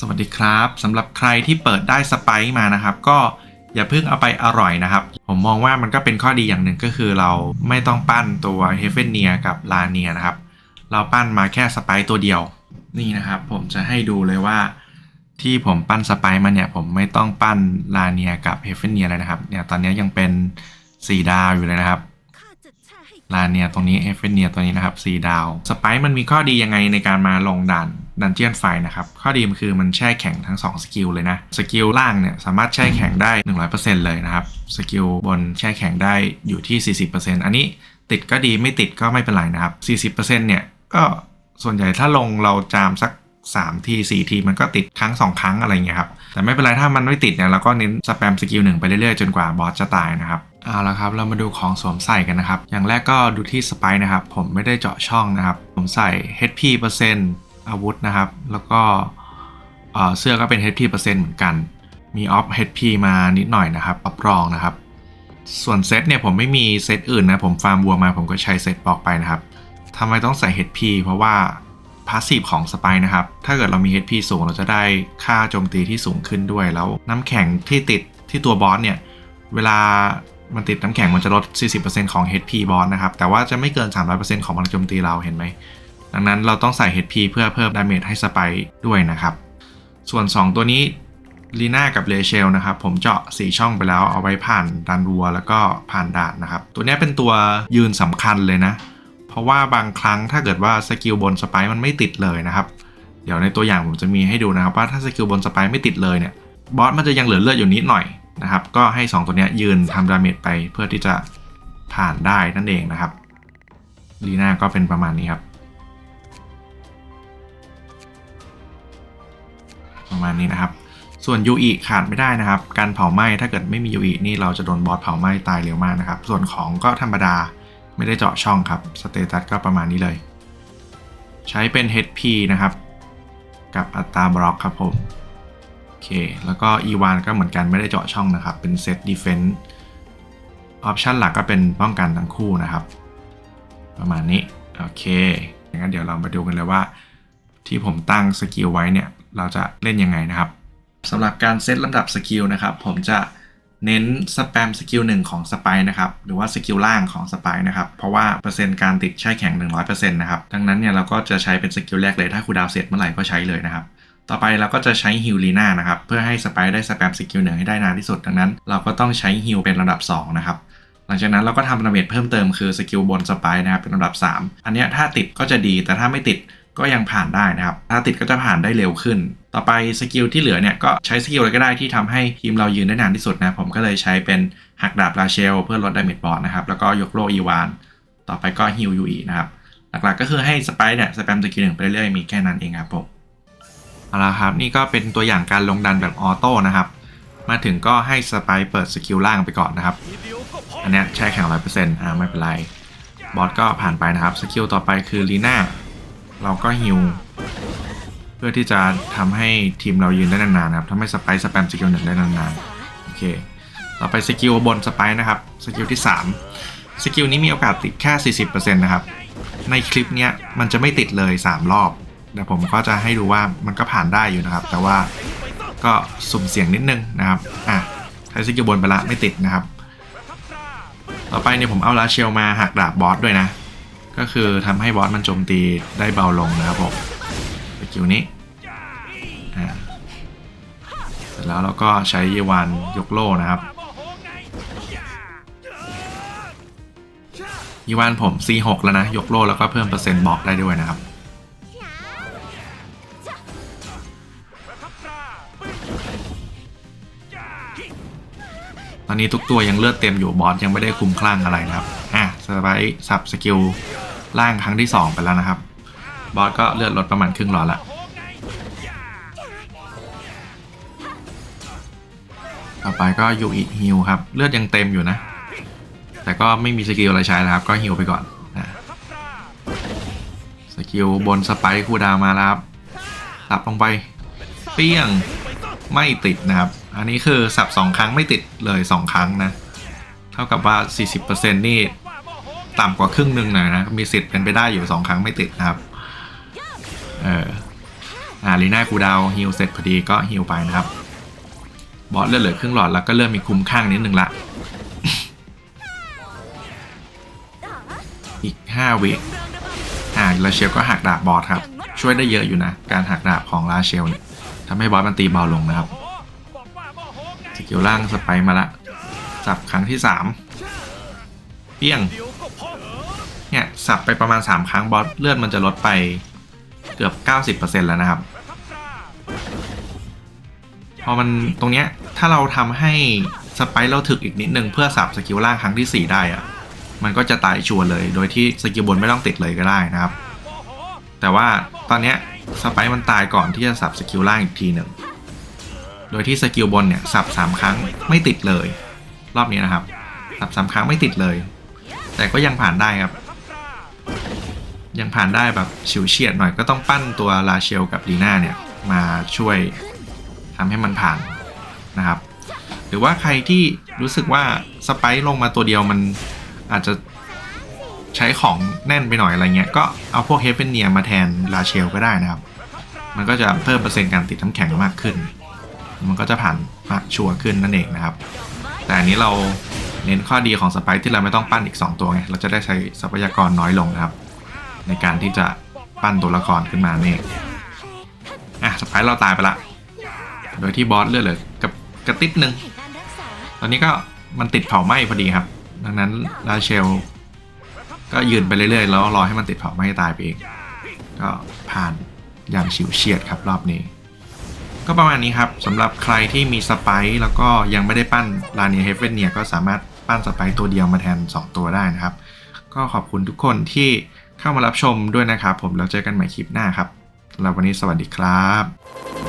สวัสดีครับสำหรับใครที่เปิดได้สไปซ์มานะครับ ก็อย่าเพิ่งเอาไปอร่อยนะครับ ผมมองว่ามันก็เป็นข้อดีอย่างหนึ่งก็คือเราไม่ต้องปั้นตัวเฮเฟนเนียกับลาเนียนะครับ เราปั้นมาแค่สไปซ์ตัวเดียวนี่นะครับ ผมจะให้ดูเลยว่า ที่ผมปั้นสไปซ์มาเนี่ย ผมไม่ต้องปั้นลาเนียกับเฮเฟนเนียเลยนะครับเนี่ยตอนนี้ยังเป็น4ดาวอยู่เลยนะครับลาเนียตรงนี้เอฟเฟนเนียตัวนี้นะครับสีดาวสไปซ์มันมีข้อดียังไงในการมาลงด่าน ดันเจียนไฟนะครับ ข้อดีมันคือมันแช่แข็งทั้ง 2 สกิลเลยนะ สกิลล่างเนี่ยสามารถแช่แข็งได้ 100%เลยนะครับ สกิลบนแช่แข็งได้อยู่ที่ 40%อันนี้ติดก็ดีไม่ติดก็ไม่เป็นไรนะครับ 40%เนี่ยก็ส่วนใหญ่ถ้าลงเราจามสัก3ที4ทีมันก็ติดครั้ง 2 ครั้งอะไรเงี้ยครับแต่ไม่เป็นไรถ้ามันไม่ติดเนี่ยเราก็เน้นสแปมสกิลหนึ่งไปเรื่อยๆ จนกว่าบอสจะตายนะครับเอาละครับเรามาดูของสวมใส่กันนะครับ อย่างแรกก็ดูที่สไปนะครับ ผมไม่ได้เจาะช่องนะครับ ผมใส่ HP เปอร์เซ็นต์ อาวุธนะครับ แล้วก็เสื้อก็เป็น HP เปอร์เซ็นต์เหมือนกัน มีออฟ HP มานิดหน่อยนะครับออฟรองนะครับ ส่วนเซตเนี่ยผมไม่มีเซตอื่นนะผมฟาร์มวัวมาผมก็ใช้เซตบอกไปนะครับทำไมต้องใส่ HP เพราะว่าพาสซีฟของสไปซ์นะครับ ถ้าเกิดเรามี HP สูงเราจะได้ค่าโจมตีที่สูงขึ้นด้วย แล้วน้ำแข็งที่ติดที่ตัวบอสเนี่ย เวลามันติดน้ำแข็งมันจะลด 40%ของ HP บอสนะครับ แต่ว่าจะไม่เกิน 300%ของพลังโจมตีเราเห็นไหม ดังนั้นเราต้องใส่ HP เพื่อเพิ่มดาเมจให้สไปด้วยนะครับ ส่วน 2 ตัวนี้ลีน่ากับเลเชลนะครับ ผมเจาะ 4 ช่องไปแล้วเอาไว้ผ่านดันวัวแล้วก็ผ่านด่านนะครับ ตัวนี้เป็นตัวยืนสำคัญเลยนะ เพราะว่าบางครั้งถ้าเกิดว่าสกิลบนสไปซ์มันไม่ติดเลยนะครับ เดี๋ยวในตัวอย่างผมจะมีให้ดูนะครับว่าถ้าสกิลบนสไปซ์ไม่ติดเลยเนี่ยบอสมันจะยังเหลือเลือดอยู่นิดหน่อยนะครับ ก็ให้ 2 ตัวนี้ยืนทำดาเมจไปเพื่อที่จะผ่านได้นั่นเองนะครับลีน่าก็เป็นประมาณนี้ครับ ประมาณนี้นะครับ ส่วนยูอิขาดไม่ได้นะครับ การเผาไหม้ถ้าเกิดไม่มียูอินี่เราจะโดนบอสเผาไหม้ตายเร็วมากนะครับ ส่วนของก็ธรรมดาไม่ได้เจาะช่องครับสเตตัสก็ประมาณนี้เลย ใช้เป็น HP นะครับ กับอัตราบล็อกครับผมโอเค แล้วก็อีวานก็เหมือนกันไม่ได้เจาะช่องนะครับ เป็นเซตดีเฟน s ์ออปชันหลักก็เป็นป้องกันทั้งคู่นะครับ ประมาณนี้ โอเคงั้นเดี๋ยวเรามาดูกันเลยว่า ที่ผมตั้งสกิลไว้เนี่ย เราจะเล่นยังไงนะครับสำหรับการเซตลำดับสกิลนะครับ ผมจะเน้นสแปมสกิลหนึ่งของสไปนะครับ หรือว่าสกิลล่างของสไปนะครับ เพราะว่าเปอร์เซ็นต์การติดใช้แข็ง 100%นะครับ ดังนั้นเนี่ยเราก็จะใช้เป็นสกิลแรกเลยถ้าคูดาวเสร็จเมื่อไหร่ก็ใช้เลยนะครับ ต่อไปเราก็จะใช้ฮิลลีน่านะครับ เพื่อให้สไปได้สแปมสกิลหนึ่งให้ได้นานที่สุด ดังนั้นเราก็ต้องใช้ฮิลเป็นระดับ 2 นะครับหลังจากนั้นเราก็ทำดาเมจเพิ่มเติมคือสกิลบนสไปนะครับเป็นระดับ 3 อันนี้ถ้าติดก็จะดีแต่ถ้าไม่ติด ก็ยังผ่านได้นะครับ ถ้าติดก็จะผ่านได้เร็วขึ้น ต่อไปสกิลที่เหลือเนี่ยก็ใช้สกิลอะไรก็ได้ที่ทำให้ทีมเรายืนได้นานที่สุดนะ ผมก็เลยใช้เป็นหักดาบราเชล เพื่อลดดาเมจบอสนะครับ แล้วก็ยกโลอีวาน ต่อไปก็ฮิลยูอีนะครับ หลักๆก็คือให้สไปเนี่ยสแปมสกิลหนึ่งไปเรื่อยๆมีแค่นั้นเองครับผมเอาละครับนี่ก็เป็นตัวอย่างการลงดันแบบออโต้นะครับ มาถึงก็ให้สไปเปิดสกิลล่างไปก่อนนะครับ อันนี้ยแช่แข็งร้อยเปอร์เซ็นต์อ่าไม่เป็นไรบอสก็ผ่านไปนะครับสกิลต่อไปคือลีน่า เราก็ฮิวเพื่อที่จะทำให้ทีมเรายืนได้นานๆนะครับทำให้สไปสแปมสกิลหนึ่งได้นานๆโอเคต่อไปสกิลบนสไปนะครับสกิลที่ 3 สกิลนี้มีโอกาสติดแค่ 40%นะครับในคลิปเนี้ยมันจะไม่ติดเลย 3 รอบเดี๋ยวผมก็จะให้ดูว่ามันก็ผ่านได้อยู่นะครับ แต่ว่าก็สุ่มเสี่ยงนิดนึงนะครับอะใช้สกิลบนไปละไม่ติดนะครับ ต่อไปเนี่ยผมเอาลาเชลมาหักดาบบอสด้วยนะ ก็คือทำให้บอสมันโจมตีได้เบาลงนะครับผมสกิลนี้เสร็จแล้วเราก็ใช้เยวานยกโล่นะครับเยวานผม C6 แล้วนะ ยกโล่แล้วก็เพิ่มเปอร์เซ็นต์บอกได้ด้วยนะครับ ตอนนี้ทุกตัวยังเลือดเต็มอยู่บอสยังไม่ได้คุมคลั่งอะไรนะครับ อะสไปสับสกิล ล่างครั้งที่ 2 ไปแล้วนะครับ บอสก็เลือดลดประมาณครึ่งหลอดละต่อไปก็ยูอิฮิลครับ เลือดยังเต็มอยู่นะ แต่ก็ไม่มีสกิลอะไรใช้แล้วครับ ก็ฮิลไปก่อนอะสกิลบนสไปคูดาวมาแล้วครับสับลงไป เปี้ยงไม่ติดนะครับ อันนี้คือสับ 2 ครั้งไม่ติดเลย 2 ครั้งนะ เท่ากับว่า 40%นี่ ต่ำกว่าครึ่งหนึ่งหน่อยนะ มีสิทธิ์เป็นไปได้อยู่2ครั้งไม่ติดนะครับ เอออ่าลีน่าคูดาวฮิลเสร็จพอดีก็ฮิลไปนะครับ บอสเลือดเหลือครึ่งหลอดแล้วก็เริ่มมีคุมข้างนิดนึงละ อีก5วิอ่าลาเชลก็หักดาบบอสครับ ช่วยได้เยอะอยู่นะ การหักดาบของลาเชลเนี่ยทำให้บอสมันตีเบาลงนะครับสกิลล่างสไปมาละสับครั้งที่3เปี้ยง สับไปประมาณ 3 ครั้งบอสเลือดมันจะลดไปเกือบ 90%แล้วนะครับ พอมันตรงเนี้ยถ้าเราทำให้สไปเราถึกอีกนิดนึงเพื่อสับสกิลล่างครั้งที่ 4 ได้อะมันก็จะตายชัวร์เลยโดยที่สกิลบนไม่ต้องติดเลยก็ได้นะครับ แต่ว่าตอนเนี้ยสไปมันตายก่อนที่จะสับสกิลล่างอีกทีหนึ่งโดยที่สกิลบนเนี่ยสับสามครั้งไม่ติดเลย รอบนี้นะครับ สับสามครั้งไม่ติดเลย แต่ก็ยังผ่านได้ครับ ยังผ่านได้แบบฉิวเฉียดหน่อยก็ต้องปั้นตัวลาเชลกับลีน่าเนี่ยมาช่วยทำให้มันผ่านนะครับ หรือว่าใครที่รู้สึกว่าสไปร์ลงมาตัวเดียวมันอาจจะใช้ของแน่นไปหน่อยอะไรเงี้ยก็เอาพวกเฮฟเฟนเนียมาแทนลาเชลก็ได้นะครับ มันก็จะเพิ่มเปอร์เซ็นต์การติดน้ำแข็งมากขึ้น มันก็จะผ่านมากชัวร์ขึ้นนั่นเองนะครับ แต่อันนี้เรา เน้นข้อดีของสไปร์ที่เราไม่ต้องปั้นอีก 2 ตัวไง เราจะได้ใช้ทรัพยากรน้อยลงนะครับ ในการที่จะปั้นตัวละครขึ้นมานี่เองอะสไปร์เราตายไปละ โดยที่บอสเลือดเหลือกับกระติบหนึ่งตอนนี้ก็มันติดเผาไหม้พอดีครับ ดังนั้นลาเชล ก็ยืนไปเรื่อยๆ แล้วรอให้มันติดเผาไหม้ตายไปเอง ก็ผ่านอย่างฉิวเฉียดครับรอบนี้ ก็ประมาณนี้ครับสำหรับใครที่มีสไปร์แล้วก็ยังไม่ได้ปั้นลาเนียเฮฟเวนเนียก็สามารถ ปั้นสไปตัวเดียวมาแทน 2 ตัวได้นะครับ ก็ขอบคุณทุกคนที่เข้ามารับชมด้วยนะครับ ผมแล้วเจอกันใหม่คลิปหน้าครับสำหรับวันนี้สวัสดีครับ